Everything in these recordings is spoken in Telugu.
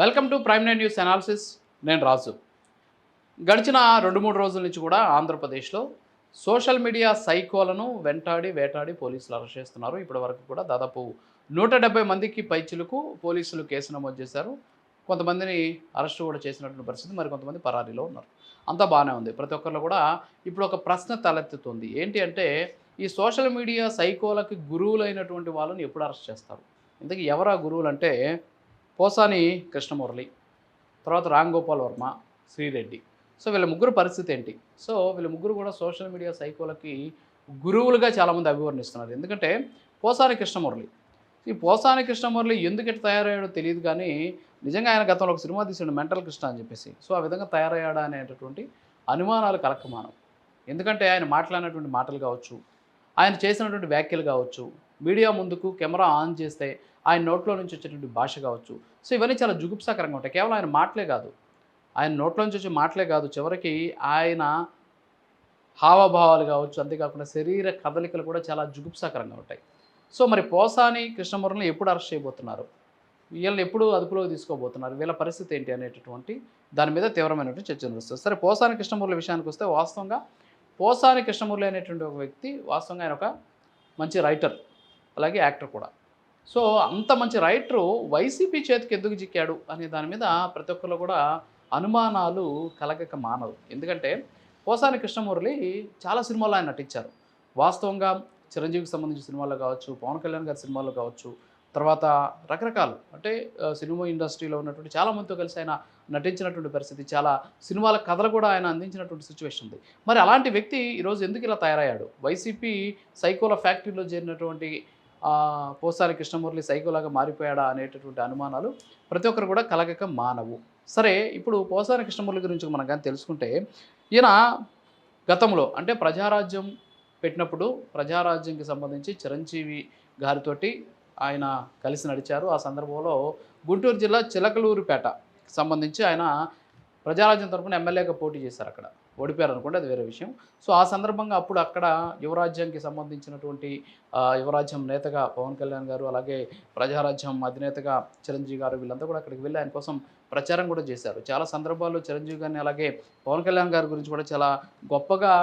Welcome to prime nine news analysis. నేను రాజు. గడిచిన రెండు మూడు రోజుల నుంచి కూడా ఆంధ్రప్రదేశ్లో సోషల్ మీడియా సైకోలను వెంటాడి వేటాడి పోలీసులు అరెస్ట్ చేస్తున్నారు. ఇప్పటి వరకు కూడా దాదాపు నూట డెబ్బై మందికి పైచులకు పోలీసులు కేసు నమోదు చేశారు. కొంతమందిని అరెస్ట్ కూడా చేసినటువంటి పరిస్థితి మరి కొంతమంది పరారీలో ఉన్నారు. అంతా బాగానే ఉంది. ప్రతి ఒక్కరిలో కూడా ఇప్పుడు ఒక ప్రశ్న తలెత్తుతుంది. ఏంటి అంటే ఈ సోషల్ మీడియా సైకోలకి గురువులైనటువంటి వాళ్ళని ఎప్పుడు అరెస్ట్ చేస్తారు? ఇంతకీ ఎవరా గురువులు అంటే పోసాని కృష్ణమురళి తర్వాత రామ్ గోపాల్ వర్మ శ్రీరెడ్డి. సో వీళ్ళ ముగ్గురు పరిస్థితి ఏంటి? సో వీళ్ళ ముగ్గురు కూడా సోషల్ మీడియా సైకోలకి గురువులుగా చాలామంది అభివర్ణిస్తున్నారు. ఎందుకంటే పోసాని కృష్ణమురళి. ఈ పోసాని కృష్ణమురళి ఎందుకు ఇట్లా తయారయ్యాడో తెలియదు కానీ నిజంగా ఆయన గతంలో ఒక సినిమా తీసాడు మెంటల్ కృష్ణ అని చెప్పేసి. సో ఆ విధంగా తయారయ్యాడా అనేటటువంటి అనుమానాలు కలకమానం. ఎందుకంటే ఆయన మాట్లాడినటువంటి మాటలు కావచ్చు ఆయన చేసినటువంటి వ్యాఖ్యలు కావచ్చు మీడియా ముందుకు కెమెరా ఆన్ చేస్తే ఆయన నోట్లో నుంచి వచ్చేటువంటి భాష కావచ్చు. సో ఇవన్నీ చాలా జుగుప్సాకరంగా ఉంటాయి. కేవలం ఆయన మాటలే కాదు. ఆయన నోట్లో నుంచి వచ్చే మాటలే కాదు. చివరికి ఆయన హావభావాలు కావచ్చు అంతేకాకుండా శరీర కదలికలు కూడా చాలా జుగుప్సాకరంగా ఉంటాయి. సో మరి పోసాని కృష్ణమురళిని ఎప్పుడు అరెస్ట్ చేయబోతున్నారు? వీళ్ళని ఎప్పుడు అదుపులోకి తీసుకోబోతున్నారు? వీళ్ళ పరిస్థితి ఏంటి అనేటటువంటి దాని మీద తీవ్రమైనటువంటి చర్చ నడుస్తుంది. సరే పోసాని కృష్ణమురళి విషయానికి వస్తే వాస్తవంగా పోసాని కృష్ణమురళి అనేటువంటి ఒక వ్యక్తి వాస్తవంగా ఆయన ఒక మంచి రైటర్ అలాగే యాక్టర్ కూడా. సో అంత మంచి రైటరు వైసీపీ చేతికి ఎందుకు చిక్కాడు అనే దాని మీద ప్రతి ఒక్కరు కూడా అనుమానాలు కలగక మానవు ఎందుకంటే పోసాని కృష్ణమురళి చాలా సినిమాల్లో ఆయన నటించారు. వాస్తవంగా చిరంజీవికి సంబంధించిన సినిమాల్లో కావచ్చు పవన్ కళ్యాణ్ గారి సినిమాల్లో కావచ్చు తర్వాత రకరకాలు అంటే సినిమా ఇండస్ట్రీలో ఉన్నటువంటి చాలామందితో కలిసి ఆయన నటించినటువంటి పరిస్థితి చాలా సినిమాల కథలు కూడా ఆయన అందించినటువంటి సిచ్యువేషన్ ఉంది. మరి అలాంటి వ్యక్తి ఈరోజు ఎందుకు ఇలా తయారయ్యాడు? వైసీపీ సైకోల ఫ్యాక్టరీలో చేరినటువంటి పోసారి కృష్ణమూర్తి సైకోలాగా మారిపోయాడా అనేటటువంటి అనుమానాలు ప్రతి ఒక్కరు కూడా కలగక మానవు. సరే ఇప్పుడు పోసారి కృష్ణమూర్తి గురించి మనం కానీ తెలుసుకుంటే ఈయన గతంలో అంటే ప్రజారాజ్యం పెట్టినప్పుడు ప్రజారాజ్యంకి సంబంధించి చిరంజీవి గారితోటి ఆయన కలిసి నడిచారు. ఆ సందర్భంలో గుంటూరు జిల్లా చిలకలూరుపేట సంబంధించి ఆయన ప్రజారాజ్యం తరఫున ఎమ్మెల్యేగా పోటీ చేశారు అక్కడ. ఓడిపోయారు అనుకోండి అది వేరే విషయం. సో ఆ సందర్భంగా అప్పుడు అక్కడ యువరాజ్యంకి సంబంధించినటువంటి యువరాజ్యం నేతగా పవన్ కళ్యాణ్ గారు అలాగే ప్రజారాజ్యం అధినేతగా చిరంజీవి గారు వీళ్ళంతా కూడా అక్కడికి వెళ్ళి ఆయన కోసం ప్రచారం కూడా చేశారు. చాలా సందర్భాల్లో చిరంజీవి గారిని అలాగే పవన్ కళ్యాణ్ గారి గురించి కూడా చాలా గొప్పగా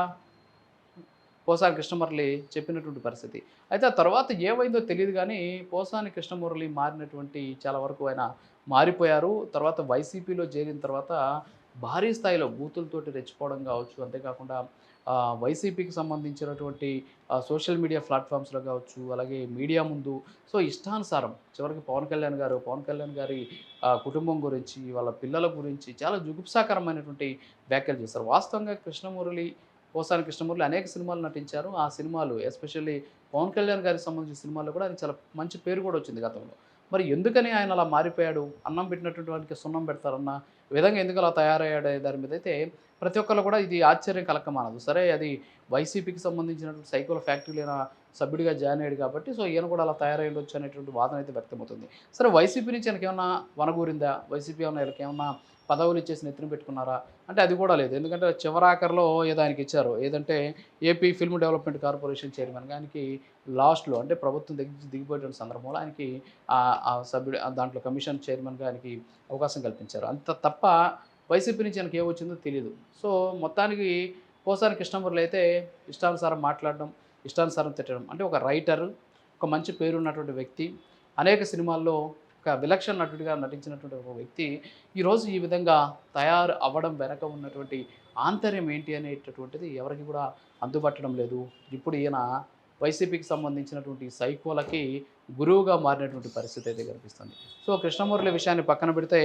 పోసాని కృష్ణమురళి చెప్పినటువంటి పరిస్థితి. అయితే ఆ తర్వాత ఏమైందో తెలియదు కానీ పోసాని కృష్ణమురళి మారినటువంటి చాలా వరకు ఆయన మారిపోయారు. తర్వాత వైసీపీలో చేరిన తర్వాత భారీ స్థాయిలో బూతులతోటి రెచ్చిపోవడం కావచ్చు అంతేకాకుండా వైసీపీకి సంబంధించినటువంటి సోషల్ మీడియా ప్లాట్ఫామ్స్లో కావచ్చు అలాగే మీడియా ముందు. సో ఇష్టానుసారం చివరికి పవన్ కళ్యాణ్ గారు పవన్ కళ్యాణ్ గారి కుటుంబం గురించి వాళ్ళ పిల్లల గురించి చాలా జుగుప్సాకరమైనటువంటి వ్యాఖ్యలు చేశారు. వాస్తవంగా కృష్ణమురళి పోసాని కృష్ణమూర్తి అనేక సినిమాలు నటించారు. ఆ సినిమాలు ఎస్పెషల్లీ పవన్ కళ్యాణ్ గారికి సంబంధించిన సినిమాల్లో కూడా ఆయన చాలా మంచి పేరు కూడా వచ్చింది గతంలో. మరి ఎందుకని ఆయన అలా మారిపోయాడు? అన్నం పెట్టినటువంటి వాడికి సున్నం పెడతారన్న విధంగా ఎందుకు అలా తయారయ్యాడు దాని మీద అయితే ప్రతి ఒక్కరు కూడా ఇది ఆశ్చర్యం కలకమానదు సరే అది వైసీపీకి సంబంధించినటువంటి సైకోల ఫ్యాక్టరీలో సభ్యుడిగా జాయిన్ అయ్యాడు కాబట్టి సో ఈయన కూడా అలా తయారయ్యొచ్చు అనేటువంటి వాదన అయితే వ్యక్తమవుతుంది. సరే వైసీపీ నుంచి ఆయనకేమన్నా వనగూరిందా? వైసీపీ ఏమన్నా వీళ్ళకి ఏమన్నా పదవులు ఇచ్చేసి నెత్తిన పెట్టుకున్నారా? అంటే అది కూడా లేదు. ఎందుకంటే చివరాఖరిలో ఏదో ఆయనకి ఇచ్చారు? ఏదంటే AP film development corporation chairman ఆయనకి లాస్ట్లో అంటే ప్రభుత్వం దిగి దిగిపోయిన సందర్భంలో ఆయనకి ఆ- సభ్యుడు దాంట్లో కమిషన్ చైర్మన్గా ఆయనకి అవకాశం కల్పించారు. అంత తప్ప వైసీపీ నుంచి ఆయనకి ఏమొచ్చిందో తెలియదు సో మొత్తానికి పోసాని కృష్ణమూర్లు అయితే ఇష్టానుసారం మాట్లాడడం ఇష్టానుసారం తిట్టడం. అంటే ఒక రైటర్ ఒక మంచి పేరున్నటువంటి వ్యక్తి. అనేక సినిమాల్లో ఒక విలక్షణ నటుడిగా నటించినటువంటి ఒక వ్యక్తి ఈరోజు ఈ విధంగా తయారు అవ్వడం వెనక ఉన్నటువంటి ఆంతర్యం ఏంటి అనేటటువంటిది ఎవరికి కూడా అందుబట్టడం లేదు. ఇప్పుడు ఈయన వైసీపీకి సంబంధించినటువంటి సైకోలకి గురువుగా మారినటువంటి పరిస్థితి అయితే కనిపిస్తుంది. సో కృష్ణమురళి విషయాన్ని పక్కన పెడితే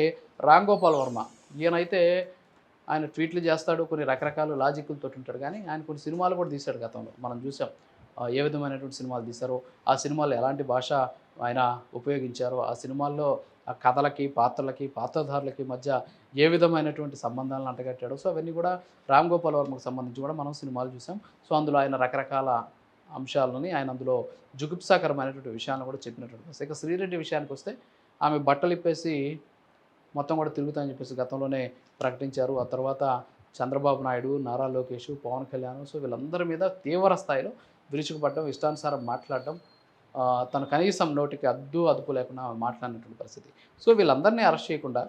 రామ్ గోపాల్ వర్మ. ఈయనైతే ఆయన ట్వీట్లు చేస్తాడు కొన్ని రకరకాల లాజిక్లతో ఉంటాడు. కానీ ఆయన కొన్ని సినిమాలు కూడా తీశాడు గతంలో. మనం చూసాం ఏ విధమైనటువంటి సినిమాలు తీశారో ఆ సినిమాలు ఎలాంటి భాష ఆయన ఉపయోగించారో ఆ సినిమాల్లో ఆ కథలకి పాత్రలకి పాత్రధారులకి మధ్య ఏ విధమైనటువంటి సంబంధాలను అంటగట్టాడో సో అవన్నీ కూడా రామ్ గోపాల్ వర్మకు సంబంధించి కూడా మనం సినిమాలు చూసాం. సో అందులో ఆయన రకరకాల అంశాలని ఆయన అందులో జుగుప్సాకరమైనటువంటి విషయాలను కూడా చెప్పినటువంటి ఇక శ్రీరెడ్డి విషయానికి వస్తే ఆమె బట్టలు ఇప్పేసి మొత్తం కూడా తిరుగుతామని చెప్పేసి గతంలోనే ప్రకటించారు. ఆ తర్వాత చంద్రబాబు నాయుడు నారా లోకేష్ పవన్ కళ్యాణ్ సో వీళ్ళందరి మీద తీవ్ర స్థాయిలో విరుచుకుపడడం ఇష్టానుసారం మాట్లాడడం తను కనీసం నోటికి అద్దు అదుపు లేకుండా మాట్లాడినటువంటి పరిస్థితి. సో వీళ్ళందరినీ అరెస్ట్ చేయకుండా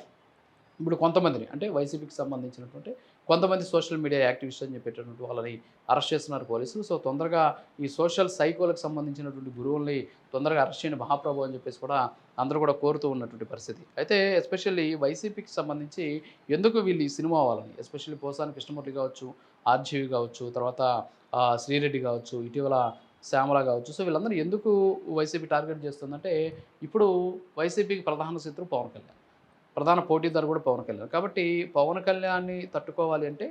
ఇప్పుడు కొంతమందిని అంటే వైసీపీకి సంబంధించినటువంటి కొంతమంది సోషల్ మీడియా యాక్టివిస్ట్ అని చెప్పేటటువంటి వాళ్ళని అరెస్ట్ చేస్తున్నారు పోలీసులు. సో తొందరగా ఈ సోషల్ సైకోలకు సంబంధించినటువంటి గురువుల్ని తొందరగా అరెస్ట్ చేయని మహాప్రభు అని చెప్పేసి కూడా అందరూ కూడా కోరుతూ ఉన్నటువంటి పరిస్థితి. అయితే ఎస్పెషల్లీ వైసీపీకి సంబంధించి ఎందుకు వీళ్ళు ఈ సినిమా అవ్వాలని ఎస్పెషల్లీ పోసాని కృష్ణమూర్తి కావచ్చు ఆర్జీవి కావచ్చు తర్వాత శ్రీరెడ్డి కావచ్చు ఇటీవల శ్యామల కావచ్చు. సో వీళ్ళందరూ ఎందుకు వైసీపీ టార్గెట్ చేస్తుందంటే ఇప్పుడు వైసీపీకి ప్రధాన శత్రువు పవన్ కళ్యాణ్. ప్రధాన పోటీదారు కూడా పవన్ కళ్యాణ్. కాబట్టి పవన్ కళ్యాణ్ని తట్టుకోవాలి అంటే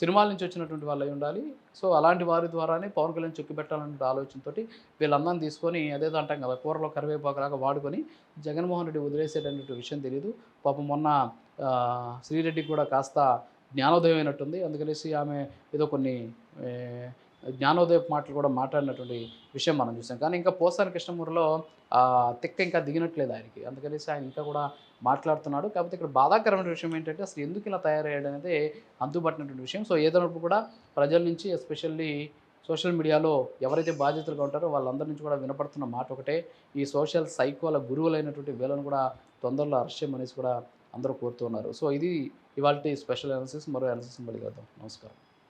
సినిమాల నుంచి వచ్చినటువంటి వాళ్ళు అయి ఉండాలి. సో అలాంటి వారి ద్వారానే పవన్ కళ్యాణ్ చుక్కి పెట్టాలనే ఆలోచనతో వీళ్ళందరం తీసుకొని అదేదో అంటాం కదా కూరలో కరివేపాకులాగా వాడుకొని జగన్మోహన్ రెడ్డి వదిలేసేటటువంటి విషయం తెలియదు పాపం మొన్న శ్రీరెడ్డికి కూడా కాస్త జ్ఞానోదయం అయినట్టుంది. అందుకనేసి ఆమె ఏదో కొన్ని జ్ఞానోదయపు మాటలు కూడా మాట్లాడినటువంటి విషయం మనం చూసాం. కానీ ఇంకా పోసాని కృష్ణమూరిలో తిక్క ఇంకా దిగినట్లేదు ఆయనకి. అందుకనేసి ఆయన ఇంకా కూడా మాట్లాడుతున్నాడు. కాకపోతే ఇక్కడ బాధాకరమైన విషయం ఏంటంటే అసలు ఎందుకు ఇలా తయారయ్యాడు అనేది అందుబాటునటువంటి విషయం. సో ఏదైనప్పుడు కూడా ప్రజల నుంచి ఎస్పెషల్లీ సోషల్ మీడియాలో ఎవరైతే బాధ్యతలుగా ఉంటారో వాళ్ళందరి నుంచి కూడా వినపడుతున్న మాట ఒకటే. ఈ సోషల్ సైకోల గురువులైనటువంటి వీళ్ళను కూడా తొందరలో అరెస్ట్ చేయమనేసి కూడా అందరూ కోరుతున్నారు సో ఇది ఇవాళ స్పెషల్ అనాలిసిస్. మరో అనాలిసిస్ మళ్ళీ కలుద్దాం. నమస్కారం.